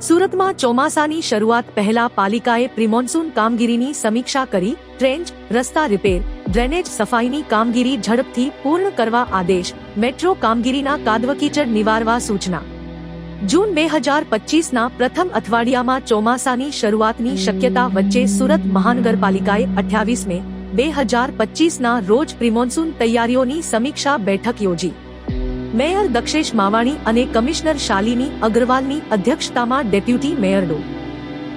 સુરતમાં ચોમાસાની શરૂઆત પહેલા પાલિકાએ પ્રિમોન્સૂન કામગીરીની સમીક્ષા કરી ટ્રેન્ચ રસ્તા રિપેર, ડ્રેનેજ સફાઈની કામગીરી ઝડપથી પૂર્ણ કરવા આદેશ, મેટ્રો કામગીરીના કાદવકીચડ નિવારવા સૂચના. જૂન બે હજાર પચીસના પ્રથમ અઠવાડિયામાં ચોમાસાની શરૂઆતની શક્યતા વચ્ચે સુરત મહાનગરપાલિકાએ અઠ્યાવીસ મે બે હજાર પચીસના રોજ પ્રિમોન્સૂન તૈયારીઓની સમીક્ષા બેઠક યોજી. મેયર દક્ષેશ માવાણી અને કમિશનર શાલિની અગ્રવાલની અધ્યક્ષતામાં ડેપ્યુટી મેયર ડો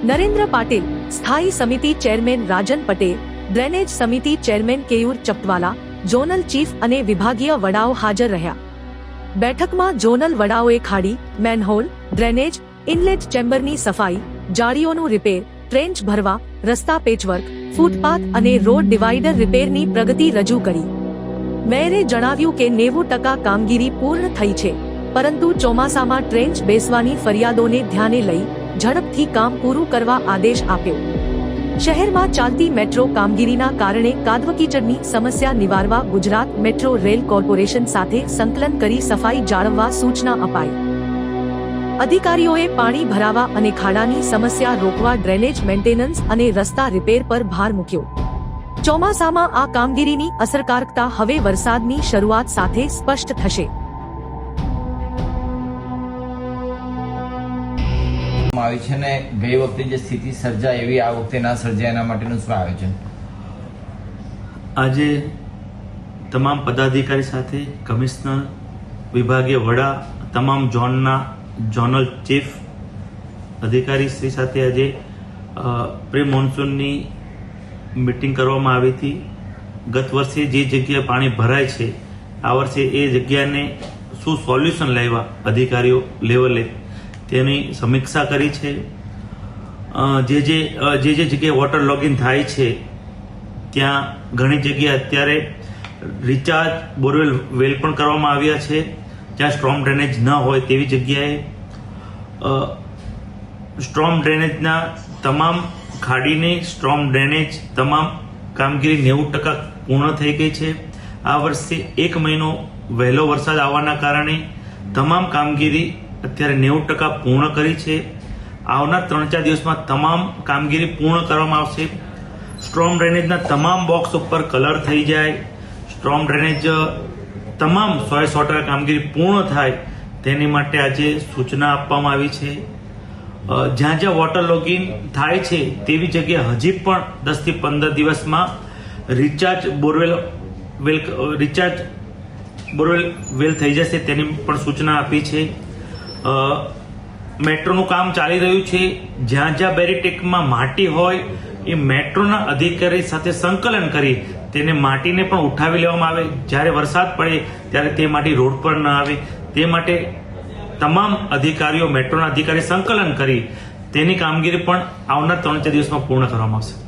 નરેન્દ્ર પાટીલ, સ્થાયી સમિતિ ચેરમેન રાજન પટેલ, ડ્રેનેજ સમિતિ chairman Keyur Chapwala zonal chief અને વિભાગીય વડાઓ હાજર રહ્યા. બેઠકમાં ઝોનલ વડાઓએ ખાડી, મેનહોલ, ડ્રેનેજ, ઇનલેટ ચેમ્બરની સફાઈ, જાળીઓનું રિપેર, ટ્રેન્ચ ભરવા, રસ્તા પેચવર્ક, ફૂટપાથ અને રોડ ડિવાઈડર રિપેરની પ્રગતિ રજૂ કરી. મેયરે જણાવ્યું કે નેવું ટકા કામગીરી પૂર્ણ થઈ છે, પરંતુ ચોમાસામાં ટ્રેન્ચ બેસવાની ફરિયાદોને ધ્યાને લઈ ઝડપથી કામ પૂરું કરવા આદેશ આપ્યો. શહેરમાં ચાલતી મેટ્રો કામગીરીના કારણે કાદવકીચડની સમસ્યા નિવારવા ગુજરાત મેટ્રો રેલ કોર્પોરેશન સાથે સંકલન કરી સફાઈ જાળવવા સૂચના અપાઈ. અધિકારીઓએ પાણી ભરાવા અને ખાડાની સમસ્યા રોકવા ડ્રેનેજ મેન્ટેનન્સ અને રસ્તા રિપેર પર ભાર મૂક્યો. ચોમાસામાં આ કામગીરીની અસરકારકતા હવે વરસાદની શરૂઆત સાથે સ્પષ્ટ થશે. આવી છે ને ગઈ વખતે જે સ્થિતિ સર્જાય એવી આ વખતે ના સર્જાય એના માટેનું શું આયોજન? આજે તમામ પદાધિકારી સાથે કમિશનર વિભાગીય વડા તમામ ઝોનના ઝોનલ ચીફ અધિકારી શ્રી સાથે આજે પ્રી મોન્સૂનની મિટિંગ કરવામાં આવી હતી. ગત વર્ષે જે જગ્યાએ પાણી ભરાય છે, આ વર્ષે એ જગ્યાને શું સોલ્યુશન લાવ્યા અધિકારીઓ લેવલે તેની સમીક્ષા કરી છે. જે જે જે જે જગ્યાએ વોટર લોગિન થાય છે, ત્યાં ઘણી જગ્યાએ અત્યારે રિચાર્જ બોરવેલ વેલ પણ કરવામાં આવ્યા છે. જ્યાં સ્ટ્રોમ ડ્રેનેજ ન હોય તેવી જગ્યાએ સ્ટ્રોંગ ડ્રેનેજના તમામ ખાડીની સ્ટ્રોમ ડ્રેનેજ તમામ કામગીરી નેવું ટકા પૂર્ણ થઈ ગઈ છે. આ વર્ષે એક મહિનો વહેલો વરસાદ આવવાના કારણે તમામ કામગીરી અત્યારે નેવું ટકા પૂર્ણ કરી છે. આવનાર ત્રણ ચાર દિવસમાં તમામ કામગીરી પૂર્ણ કરવામાં આવશે. સ્ટ્રોમ ડ્રેનેજના તમામ બોક્સ ઉપર કલર થઈ જાય. સ્ટ્રોમ ડ્રેનેજ તમામ સો સો કામગીરી પૂર્ણ થાય. તેની માટે આજે સૂચના આપવામાં આવી છે. જ્યાં જ્યાં વોટર લોગિંગ થાય છે, તેવી જગ્યાએ હજી પણ દસથી પંદર દિવસમાં recharge borewell well recharge borewell well થઈ જશે તેની પણ સૂચના આપી છે. મેટ્રોનું કામ ચાલી રહ્યું છે. જ્યાં જ્યાં બેરીટેકમાં માટી હોય, એ મેટ્રોના અધિકારી સાથે સંકલન કરી તેને માટીને પણ ઉઠાવી લેવામાં આવે. જ્યારે વરસાદ પડે, ત્યારે તે માટી રોડ પર ન આવે. તે માટે તમામ અધિકારીઓ, મેટ્રોના અધિકારી સંકલન કરી તેની કામગીરી પણ આવનાર ત્રણ ચાર દિવસમાં પૂર્ણ કરવામાં આવશે.